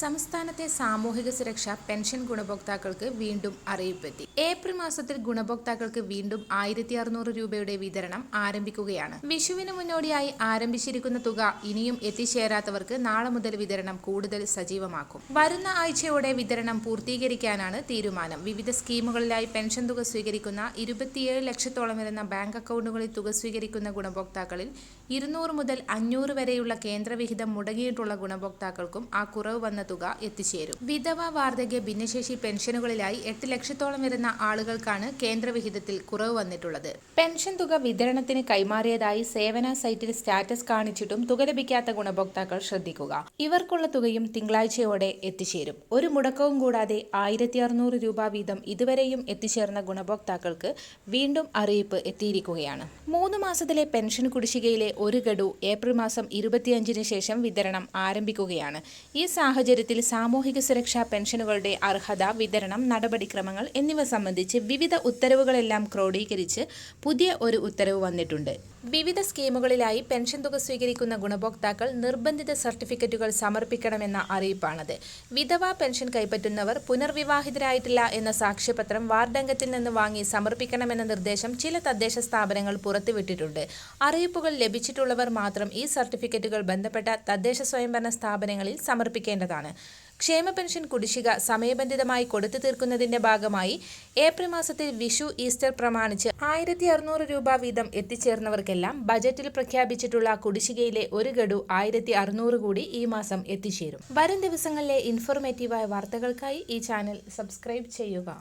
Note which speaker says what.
Speaker 1: സംസ്ഥാനത്തെ സാമൂഹിക സുരക്ഷ പെൻഷൻ ഗുണഭോക്താക്കൾക്ക് വീണ്ടും അറിയിപ്പെത്തി. ഏപ്രിൽ മാസത്തിൽ ഗുണഭോക്താക്കൾക്ക് വീണ്ടും ആയിരത്തി അറുന്നൂറ് രൂപയുടെ വിതരണം ആരംഭിക്കുകയാണ്. വിഷുവിന് മുന്നോടിയായി ആരംഭിച്ചിരിക്കുന്ന തുക ഇനിയും എത്തിച്ചേരാത്തവർക്ക് നാളെ മുതൽ വിതരണം കൂടുതൽ സജീവമാക്കും. വരുന്ന ആഴ്ചയോടെ വിതരണം പൂർത്തീകരിക്കാനാണ് തീരുമാനം. വിവിധ സ്കീമുകളിലായി പെൻഷൻ തുക സ്വീകരിക്കുന്ന ഇരുപത്തിയേഴ് ലക്ഷത്തോളം വരുന്ന ബാങ്ക് അക്കൗണ്ടുകളിൽ തുക സ്വീകരിക്കുന്ന ഗുണഭോക്താക്കളിൽ ഇരുന്നൂറ് മുതൽ അഞ്ഞൂറ് വരെയുള്ള കേന്ദ്രവിഹിതം മുടങ്ങിയിട്ടുള്ള ഗുണഭോക്താക്കൾക്കും ആ കുറവ് വന്ന തുക എത്തിച്ചേരും. വിധവ വാർദ്ധക്യ ഭിന്നശേഷി പെൻഷനുകളിലായി എട്ട് ലക്ഷത്തോളം വരുന്ന ആളുകൾക്കാണ് കേന്ദ്രവിഹിതത്തിൽ കുറവ് വന്നിട്ടുള്ളത്. പെൻഷൻ തുക വിതരണത്തിന് കൈമാറിയതായി സേവന സൈറ്റിൽ സ്റ്റാറ്റസ് കാണിച്ചിട്ടും തുക ലഭിക്കാത്ത ഗുണഭോക്താക്കൾ ശ്രദ്ധിക്കുക. ഇവർക്കുള്ള തുകയും തിങ്കളാഴ്ചയോടെ എത്തിച്ചേരും. ഒരു മുടക്കവും കൂടാതെ ആയിരത്തി അറുന്നൂറ് രൂപ വീതം ഇതുവരെയും എത്തിച്ചേർന്ന ഗുണഭോക്താക്കൾക്ക് വീണ്ടും അറിയിപ്പ് എത്തിയിരിക്കുകയാണ്. മൂന്ന് മാസത്തിലെ പെൻഷൻ കുടിശ്ശികയിലെ ഒരു ഗഡു ഏപ്രിൽ മാസം ഇരുപത്തിയഞ്ചിന് ശേഷം വിതരണം ആരംഭിക്കുകയാണ്. ഈ സാഹചര്യത്തിൽ സാമൂഹിക സുരക്ഷാ പെൻഷനുകളുടെ അർഹത വിതരണം നടപടിക്രമങ്ങൾ എന്നിവ സംബന്ധിച്ച് വിവിധ ഉത്തരവുകളെല്ലാം ക്രോഡീകരിച്ച് പുതിയ ഒരു ഉത്തരവ് വന്നിട്ടുണ്ട്. വിവിധ സ്കീമുകളിലായി പെൻഷൻ തുക സ്വീകരിക്കുന്ന ഗുണഭോക്താക്കൾ നിർബന്ധിത സർട്ടിഫിക്കറ്റുകൾ സമർപ്പിക്കണമെന്ന അറിയിപ്പാണത്. വിധവാ പെൻഷൻ കൈപ്പറ്റുന്നവർ പുനർവിവാഹിതരായിട്ടില്ല എന്ന സാക്ഷ്യപത്രം വാർഡംഗത്തിൽ നിന്ന് വാങ്ങി സമർപ്പിക്കണമെന്ന നിർദ്ദേശം ചില തദ്ദേശ സ്ഥാപനങ്ങൾ പുറത്തുവിട്ടിട്ടുണ്ട്. അറിയിപ്പുകൾ ലഭിച്ചിട്ടുള്ളവർ മാത്രം ഈ സർട്ടിഫിക്കറ്റുകൾ ബന്ധപ്പെട്ട തദ്ദേശ സ്വയംഭരണ സ്ഥാപനങ്ങളിൽ സമർപ്പിക്കേണ്ടതാണ്. ക്ഷേമ പെൻഷൻ കുടിശ്ശിക സമയബന്ധിതമായി കൊടുത്തു തീർക്കുന്നതിന്റെ ഭാഗമായി ഏപ്രിൽ മാസത്തിൽ വിഷു ഈസ്റ്റർ പ്രമാണിച്ച് ആയിരത്തി അറുന്നൂറ് രൂപ വീതം എത്തിച്ചേർന്നവർക്കെല്ലാം ബജറ്റിൽ പ്രഖ്യാപിച്ചിട്ടുള്ള കുടിശ്ശികയിലെ ഒരു ഗഡു ആയിരത്തി അറുന്നൂറ് കൂടി ഈ മാസം എത്തിച്ചേരും. വരും ദിവസങ്ങളിലെ ഇൻഫോർമേറ്റീവായ വാർത്തകൾക്കായി ഈ ചാനൽ സബ്സ്ക്രൈബ് ചെയ്യുക.